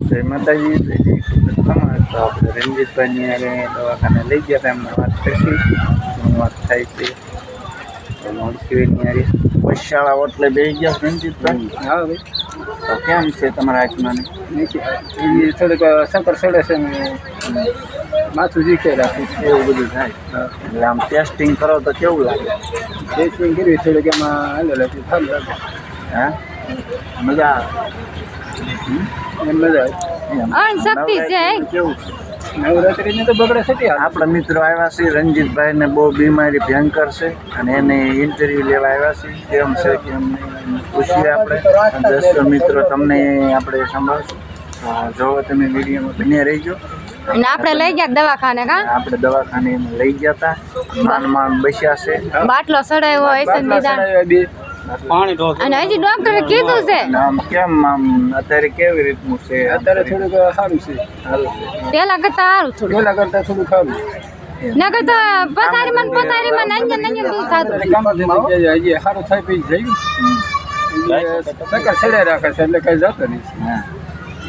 જય માતાજી તો આપણે હારે દવાખાને લઈ ગયા હતા એમને વાત કરશી વાત થાય છે? તો પૈસાળા ઓટલે બેસી ગયા રણજીતભાઈ હા ભાઈ. તો કેમ છે તમારા આત્માને નીચે એ થોડીક શંકર છે ને માથું દીખે રાખે એવું બધું થાય. એટલે આમ ટેસ્ટિંગ કરો તો કેવું લાગે? ટેસ્ટિંગ કર્યું થોડીક એમાં હાલે લાગે સારું લાગે. હા? મજા આવે. શક્તિ છે. નવરાત્રિનું કેવું છે? આવે નવરાત્રિને તો બગડે છે આપણા મિત્રો આવ્યા છે રણજીતભાઈને બહુ બીમારી ભયંકર છે અને એને ઇન્ટરવ્યૂ લેવા આવ્યા છે. કેમ છે કેમ પૂછીએ આપણે. દસ મિત્રો તમને આપણે સંભાળશું. જોવો તમે વિડીયોમાં બન્યા રહીજો. અને આપણે લઈ ગયા દવાખાને કા? આપણે દવાખાને લઈ ગયા હતા માન માન બસ્યા છે. બાટલો સડાયો હોય બે અને હજી ડોક્ટરે કીધું છે. અને આમ કેમ આમ અત્યારે કેવી રીતનું છે? અત્યારે થોડુંક સારું છે. સારું છે પેલા કરતા સારું થોડું પહેલા કરતા થોડું સારું. નકર તો પથારીમાં ને પથારીમાં નંજન નંજન દૂધ થતું અત્યારે કામ હજી સારું થાય પછી જઈ હમ. શંકર સડે રાખે છે એટલે કઈ જતો નહીં હા.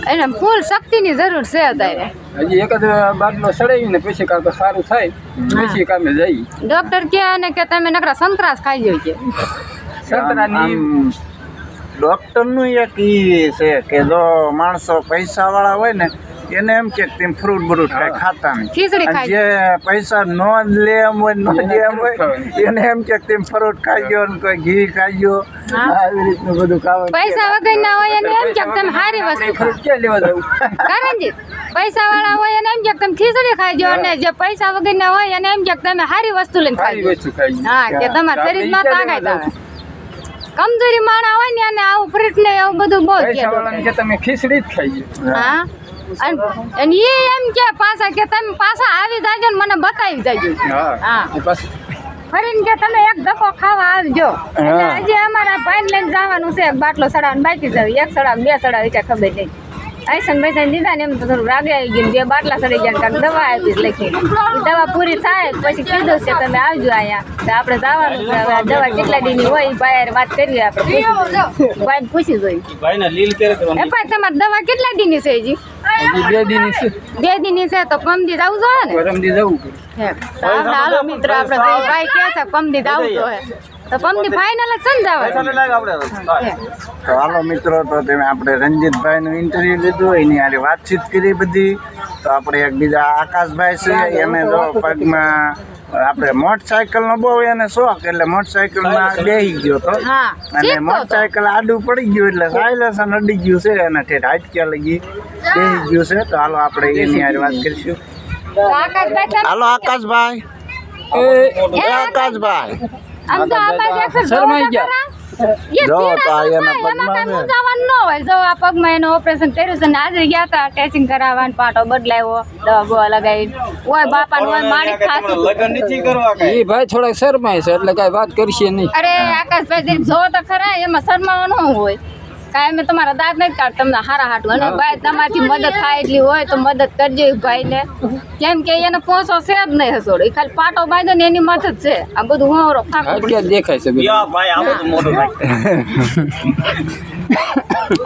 એને ફૂલ શક્તિની જરૂર છે અત્યારે. હજી એક જ બાટલો સડાવી ને પછી કાં તો સારું થાય. પછી કામે જઈ ડોક્ટર કહે ને કે તમે નકરા સંતરાસ ખાઈ જોઈ કે સંતરાની ડોક્ટરનું એક ઈ છે કે જો માણસો પૈસા વાળા હોય ને એને એમ કે તેમ ફ્રૂટ બ્રૂટ કાંઈ ખાતા નહીં. ખીચડી જે પૈસા ન જ લે એમ હોય નો લે એમ હોય એને એમ કે તેમ ફ્રૂટ ખાઈ ગયો ને કોઈ ઘી ખાઈ ગયો. આવી રીતનું બધું ખાવાનું પૈસા વગર ના હોય એને એમ કે તમે સારી વસ્તુ ફ્રૂટ કે લેવા દઉં કરણજીત પૈસા વાળા હોય એને એમ કે તમે ખીચડી ખાઈ ગયો અને જે પૈસા વગર ના હોય એને એમ કે તમે સારી વસ્તુ લઈને ખાઈ હા કે તમારા શરીરમાં તાકાત આવે. કમજોરી માણા હોય ને અને આવું ફ્રૂટ ને એવું બધું બહુ કે તમે ખીચડી જ ખાઈ હા? અને એ એમ કે પાછા કે તમે પાછા આવી જાજો ને મને બતાવી જાજો. હા. ફરીને કે તમે એક ધક્કો ખાવા આવજો. આજે અમારા ભાઈ લઈને જવાનું છે બાટલો સડાવવાનું બાકી જાવ એક સડાવ બે સડાવ એ ખબર નહીં. આઈસન પૈસા દીધા ને એમ તો થોડું રાગે આવી ગયું બે બાટલા સડી ગયા ને દવા આપી લખી. એ દવા પૂરી થાય પછી કીધું છે તમે આવજો અહીંયા. તો આપણે જવાનું છે હવે દવા કેટલા દીની હોય ભાઈ વાત કરીએ આપણે ભાઈ પૂછી જોઈએ એ ભાઈ તમારી દવા કેટલા દીની છે હજી? બે દિન છે. બે દીની છે તો કમ દી જવું જોઈએ ને? કમ દી જવું હે આપણે હાલો મિત્ર આપણે ભાઈ કહે છે પમદી જ આવતો હે. તો પમદી ફાઇનલ જ સમજાવે તો હાલો. મિત્રો તો તમે આપણે રંજીતભાઈનું ઇન્ટરવ્યુ લીધું એની હારે વાતચીત કરી બધી. તો આપણે એક બીજા આકાશભાઈ છે એને જો પગમાં આપણે મોટરસાયકલનો બહુ એને શોખ એટલે મોટરસાયકલમાં બેસી ગયો તો. અને મોટરસાયકલ આડું પડી ગયું એટલે સાયલેન્સર અડી ગયું છે અને ઠેઠ હાટક્યા લગી બેસી ગયું છે. તો હાલો આપણે એની હારે વાત કરીશું. હાલો આકાશભાઈ. આકાશભાઈ. શરમાઈ ગયા. એ તો પગમાં છે. મૂંઝાવાનું ન હોય. જો આ પગમાં એનું ઓપરેશન કર્યું છે ને આજે ગયા હતા ટેસ્ટિંગ કરાવવાનું પાટો બદલાવ્યો દવા ગોવા લગાવી. ઓય બાપા ઓય માણિક ખાતું એ ભાઈ થોડા શરમાય છે એટલે કાંઈ વાત કરશે નહીં. અરે આકાશભાઈ જો તો ખરા એમાં શરમાવાનું હોય? કાંઈ અમે તમારા દાંત નથી કાઢ તમને હારા હાટું. અને ભાઈ તમારી મદદ થાય એટલી હોય તો મદદ કરજો એ ભાઈને. કેમ કે એને પોસો છે જ નહીં હસોડ. એ ખાલી પાટો બાંધો ને એની મદદ છે. આ બધું હું ફાંકો દેખાય છે ભાઈ આ બધું મોટું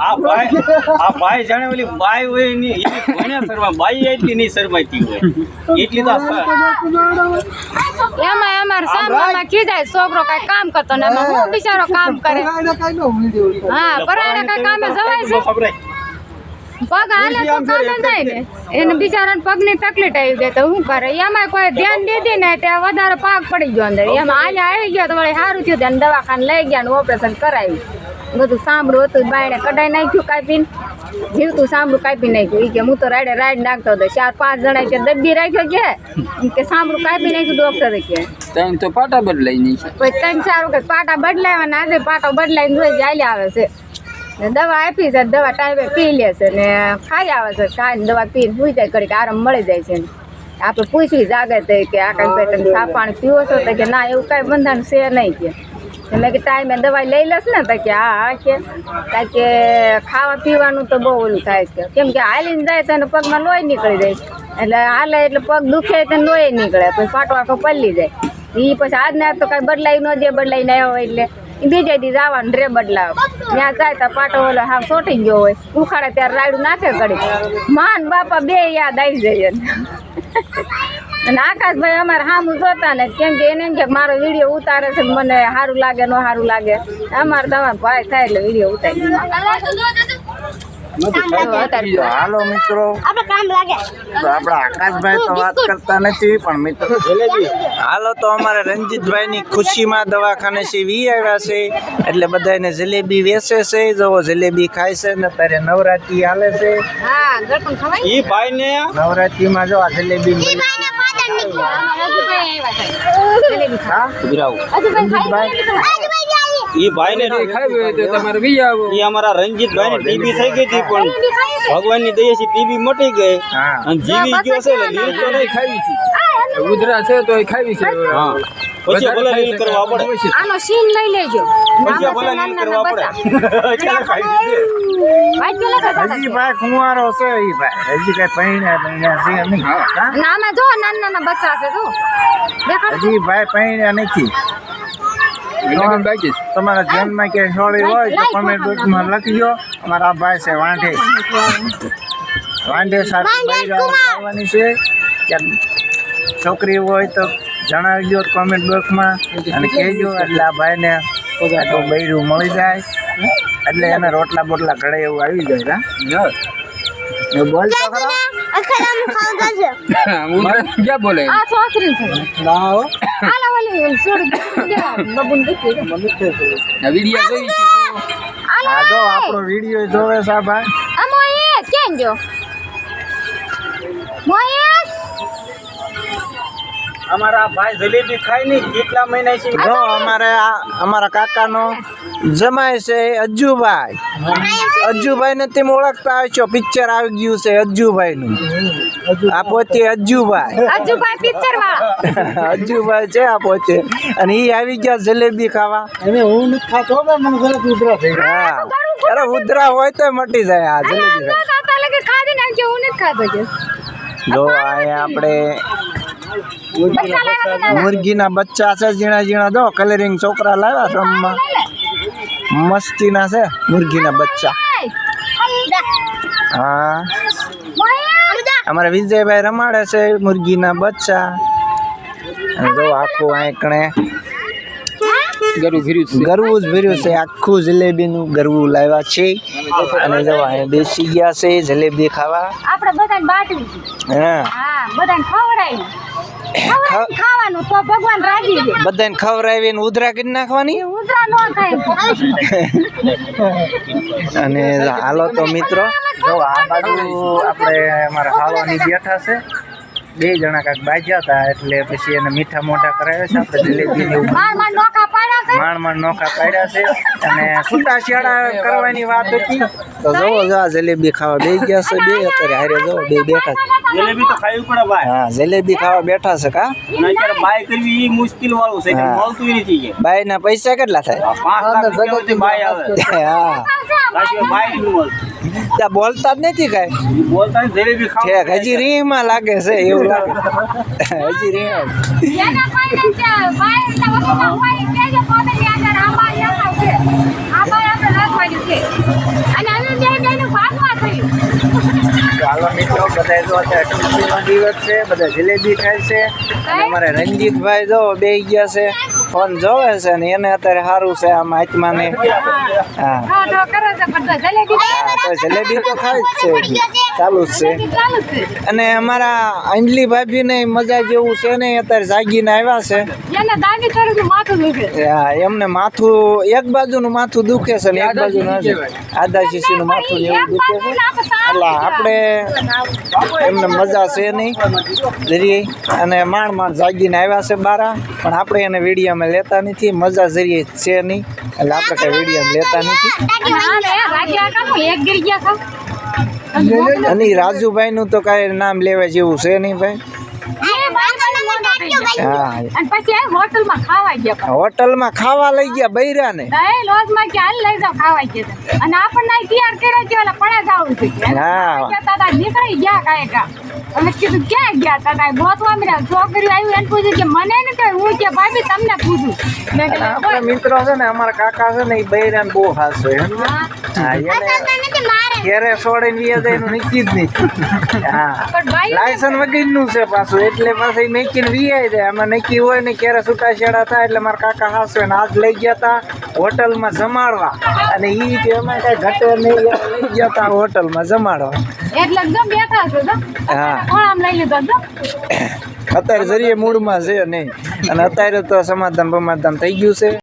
આ ભાઈ આ ભાઈ જાણે ઓલી બાઈ હોયની એની ભણ્યા શરમા બાઈ એટલી નહીં શરમાતી હોય. એટલી તો આ એમાં અમારે સામમાં કીધાય છોકરો કઈ કામ કરતો ને. એમાં હું બિચારો કામ કરે? હા પરાણે કઈ કામે જવાય છે? પગ હાલે તો કામે જાય ને. એને બિચારાને પગની તકલીફ આવી ગઈ તો શું કરે? એમાં કોઈ ધ્યાન દીધી ને ત્યાં વધારે પાક પડી ગયો અંદર. એમાં આજે આવી ગયો તો વળી સારું થયું ત્યાં દવાખાને લઈ ગયા ને ઓપરેશન કરાવ્યું. બધું સાંભળું હતું બાયણે કઢાઈ નાખ્યું કાપીને જીવતું સાંભળું કાપી નાખ્યું. કે હું તો રાડે રાડ નાખતો હતો. ચાર પાંચ જણા કે દબ્બી રાખ્યો કે? કે સાંભળું કાપી નાખ્યું ડોક્ટરે કે. ત્યાં તો પાટા બદલાઈ નહીં પછી ત્રણ ચાર વખત પાટા બદલાવ્યા ને આજે પાટો બદલાઈને જોઈ ચાલી આવે છે. ને દવા આપી છે દવા ટાઈમે પી લે છે ને ખાઈ આવે છે ખાઈને દવા પીને સુઈ જાય ઘડીક આરામ મળી જાય છે આપણે પૂછવી જાગે તે કે આકાશભાઈ તમે સાફ પાણી પીવો છો તો કે ના એવું કાંઈ બંધાણ છે નહીં કે. મેં કે ટાઈમે દવાઈ લઈ લેશ ને તો કે હા હા, કે. કારણ કે ખાવા પીવાનું તો બહુ ઓલું થાય છે. કેમ કે હાલીને જાય તો એને પગમાં લોહી નીકળી જાય એટલે હાલે એટલે પગ દુખે તો લોહી નીકળે, પછી પાટો આખો પલ્લી જાય. એ પછી આજને આજ તો કાંઈ બદલાઈ ન દે બદલાઈને આવ્યો હોય એટલે. બીજા દી જવાનું રે બદલાવ. ત્યાં જાય તો પાટો ઓલો હા સોટી ગયો હોય. ઉખાડે ત્યારે રાયડું નાખે ઘડી માન બાપા બે યાદ આવી જાય. અને આકાશભાઈ અમારે સામું જોતા ને કેમ કે એને એમ કે મારો વીડિયો ઉતારે છે મને સારું લાગે ન સારું લાગે. અમારે તમારે ભાઈ થાય એટલે વીડિયો ઉતારી હાલો મિત્રો. તો આકાશભાઈ તો વાત કરતા નથી પણ મિત્રો. હાલો તો અમારે રંજીતભાઈ ની ખુશીમાં દવાખાને છે વી આવ્યા છે. એટલે બધાને જલેબી વેચે છે જો જલેબી ખાય છે ને અત્યારે નવરાત્રી હાલે છે. હા ગરમ ખવાય? ઈ ભાઈ ને નવરાત્રીમાં જો આ જલેબી ઈ ભાઈ ને ખાવી હોય તો તમારે વી આવો. ઈ અમારા રંજીતભાઈ ને ટીબી થઈ ગઈ હતી પણ ભગવાનની દયા ટીબી મટી ગઈ અને જીવી ગયો ખાવી છે ઉધરા છે તો એ ખાવી છે. હા. પછી ભલે લીલ કરવા પડે. આનો સીન લઈ લેજો. પછી ભલે લીલ કરવા પડે. ચાલો ખાઈ દીધે હજી ભાઈ કુંવારો છે ઈ ભાઈ. હજી કઈ પૈણ્યા પૈણ્યા છે નહીં. ના ના જો નાના નાના બચ્ચા છે જો. દેખાડ. હજી ભાઈ પૈણા નથી. લગન બાકી છે. તમારા જન્મમાં ક્યાંય છોડી હોય તો કોમેન્ટ બોક્સમાં લખજો. અમારા ભાઈ છે વાંઢે. વાંઢે સાથે આવવાની છે. છોકરી હોય તો જણાવજો કોમેન્ટ બોક્સમાં અને કહેજો એટલે આ ભાઈને તો બૈરું મળી જાય. એટલે એને રોટલા બોટલા ઘડે એવું આવી જાય હા? બોલ તો ખરો. ક્યાં બોલે? આ છોકરી છે. ના હો. આલા વાલી ઓલી છોડી દેવા બબુન દેખી આ વિડિયા જોઈ છે. આ જો આપણો વીડિયો જોવે સાહેબ કેમ જો અમારા ભાઈ જલેબી ખાઈ નહીં કેટલા મહિના છે? જો અમારે આ અમારા કાકાનો જમાય છે અજ્જુભાઈ અજ્જુભાઈ ને તેમ ઓળખતા આવશો પિક્ચર આવી ગયું છે અજ્જુભાઈ નું આ પોતે અજ્જુભાઈ અજુભાઈ પિક્ચર વાળા. અજ્જુભાઈ છે આ પોતે. અને ઈ આવી ગયા જલેબી ખાવા. અને હું નથી ખાતો મને ઘરે ઉધરા થઈ ગયા. અરે ઉધરા હોય તો મટી જાય આ જલેબી ખાધી નાખજો હું નથી ખાતો જો અહીંયા આપણે છે મુરગીના બચ્ચા છે, ઝીણા ઝીણા. જો કલરિંગ છોકરા લાવ્યા છે રમવા મસ્તીના છે, મુરગીના બચ્ચા. હા. અમારે વિજયભાઈ રમાડે છે, મુરગીના બચ્ચા. જો આખું આંકણે ગરું ફીર્યું છે. ગરવું જ ભર્યું છે. આખું જલેબીનું ગરવું લાવ્યા છે. અને જવા બેસી ગયા છે જલેબી ખાવા. આપણે બધાને બાટવી છે. હા. હા બધાને ખવડાવી. ખવડાવી ખાવાનું તો ભગવાન રાજી છે. બધાને ખવડાવીને ઉધરા કરી નાખવાની? ઉધરા ન થાય. અને હાલો તો મિત્રો જો આ બાજુ આપણે અમારા ખાવાની બેઠા છે. બે જણા કાંઈક બાજ્યા હતા એટલે પછી એને મીઠા મોઢા કરાવ્યા છે. આપણે જલેબી માર નોખા પાડ્યા છે અને છૂટા શિયાળા કરવાની વાત હતી. તો જોવો જો જલેબી ખાવા બે ગયા છે. બે અત્યારે હારે જો બે બેઠા છે. જલેબી તો ખાવી પડે ભાઈ. હા જલેબી ખાવા બેઠા છે કા? નહીંતર બાય કરવી ઈ મુશ્કેલ વાળું છે મળતું નથી બાય ના પૈસા કેટલા થાય? પાંચ લાખ રૂપિયાથી બાય આવે. હા. ત્યાં બોલતા જ નથી કઈ. બોલતા ઠેક હજી રીંગમાં લાગે છે એવું લાગે. હજી છે અને અમે બે બેનું ભાગવા થયું હાલો મિત્રો બધા જો અત્યારે દિવસ છે બધા જલેબી ખાય છે અને અમારે રંજીતભાઈ જો બે ગયા છે ફોન જોવે છે ને એને અત્યારે સારું છે આમ આત્મા ને હા જલેબી તો ખાય જ છે. ચાલુ જ છે અને અમારા અંજલી ભાભી ને મજા જેવું છે ને અત્યારે જાગીને આવ્યા છે હા, એમને માથું એક બાજુનું માથું દુખે છે ને એક બાજુ આદાશીસી નું માથું એવું દુખે છે એટલે આપણે એમને મજા છે નહીં જરીએ અને માણ માણ જાગીને આવ્યા છે બારા પણ આપણે એને વિડીયામાં લેતા નથી મજા જરીએ છે નહીં એટલે આપણે કઈ વિડીયામાં લેતા નથી અને ઈ રાજુભાઈ નું તો કાંઈ નામ લેવા જેવું છે નહીં ભાઈ? અને પછી આ હોટલમાં ખાવા ગયા પાછા. હોટલમાં ખાવા લઈ ગયા બૈરાને. ને એ લોજમાં કે હાલ લઈ જાવ ખાવા ગયા અને આપણને તૈયાર કર્યા કે ઓલા પડે જાવ છે. કે. હા. નીકળી ગયા કાંઈ કા અમે કીધું ક્યાં ગયા તા કાંઈ ગોતવા મળ્યા? છોકરી આવી એને પૂછ્યું કે મને ને હું કે ભાભી તમને પૂછું. મેં કીધું આપણા મિત્રો છે ને અમારા કાકા છે ને એ બહુ હોય સમજ્યા? હા. એને ઘેરે છોડીને વ્યા જાય એનું નક્કી જ નહીં. હા. લાયસન્સ વગરનું છે પાછું એટલે પાછું મેકીને વીઆઈ જાય. આમાં નક્કી હોય ને ક્યારે છૂટાછેડા થાય એટલે મારા કાકા હાસવે ને આજ લઈ ગયા હતા હોટલમાં જમાડવા. અને ઈ કે અમે કઈ ઘટે નહીં લઈ ગયા હતા હોટલમાં જમાડવા. એટલે જો બેઠા છો તો? હા. લઈ લીધો તો અત્યારે જરીએ મૂડમાં છે નહીં. અને અત્યારે તો સમાધાન બમાધાન થઈ ગયું છે.